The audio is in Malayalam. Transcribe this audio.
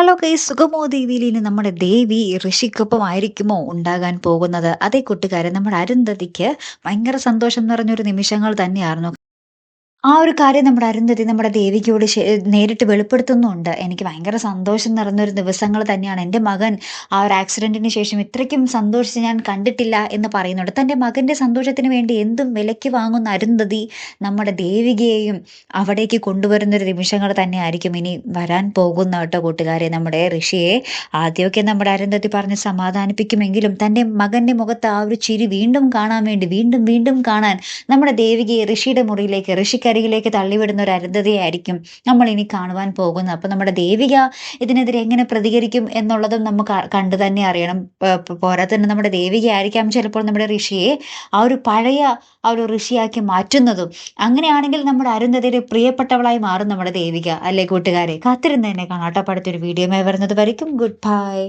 ഹലോ ഗൈസ് സുഗമോ ദേവിയിൽ ഇനി നമ്മുടെ ദേവി ഋഷിക്കൊപ്പം ആയിരിക്കുമോ ഉണ്ടാകാൻ പോകുന്നത്? അതേ കൂട്ടുകാരെ നമ്മുടെ അരുന്ധതിക്ക് ഭയങ്കര സന്തോഷം നിറഞ്ഞൊരു നിമിഷങ്ങൾ തന്നെയായിരുന്നു. ആ ഒരു കാര്യം നമ്മുടെ അരുന്ധതി നമ്മുടെ ദേവികയോട് നേരിട്ട് വെളിപ്പെടുത്തുന്നുണ്ട്. എനിക്ക് ഭയങ്കര സന്തോഷം നിറഞ്ഞൊരു ദിവസങ്ങൾ തന്നെയാണ്. എന്റെ മകൻ ആ ഒരു ആക്സിഡന്റിന് ശേഷം ഇത്രയ്ക്കും സന്തോഷിച്ച് ഞാൻ കണ്ടിട്ടില്ല എന്ന് പറയുന്നുണ്ട്. തന്റെ മകന്റെ സന്തോഷത്തിന് വേണ്ടി എന്തും വിലയ്ക്ക് വാങ്ങുന്ന അരുന്ധതി നമ്മുടെ ദേവികയെയും അവിടേക്ക് കൊണ്ടുവരുന്നൊരു നിമിഷങ്ങൾ തന്നെയായിരിക്കും ഇനി വരാൻ പോകുന്ന കേട്ടോ കൂട്ടുകാരെ. നമ്മുടെ ഋഷിയെ ആദ്യമൊക്കെ നമ്മുടെ അരുന്ധതി പറഞ്ഞ് സമാധാനിപ്പിക്കുമെങ്കിലും തന്റെ മകന്റെ മുഖത്ത് ആ ഒരു ചിരി വീണ്ടും കാണാൻ വേണ്ടി വീണ്ടും വീണ്ടും കാണാൻ നമ്മുടെ ദേവികയെ ഋഷിയുടെ മുറിയിലേക്ക് ഋഷിക്ക് കരികിലേക്ക് തള്ളിവിടുന്ന ഒരു അരുന്ധതയായിരിക്കും നമ്മൾ ഇനി കാണുവാൻ പോകുന്നത്. അപ്പോൾ നമ്മുടെ ദേവിക ഇതിനെതിരെ എങ്ങനെ പ്രതികരിക്കും എന്നുള്ളതും നമുക്ക് കണ്ടു തന്നെ അറിയണം. പോരാ തന്നെ നമ്മുടെ ദേവിക ആയിരിക്കാം ചിലപ്പോൾ നമ്മുടെ ഋഷിയെ ആ ഒരു പഴയ ആ ഒരു ഋഷിയാക്കി മാറ്റുന്നതും. അങ്ങനെയാണെങ്കിൽ നമ്മുടെ അരുന്ധതിയുടെ പ്രിയപ്പെട്ടവളായി മാറും നമ്മുടെ ദേവിക. അല്ലേ കൂട്ടുകാരെ? കാത്തിരുന്ന് തന്നെ കാണാട്ടപ്പടുത്തൊരു വീഡിയോ വരുന്നത് വരയ്ക്കും. Good bye.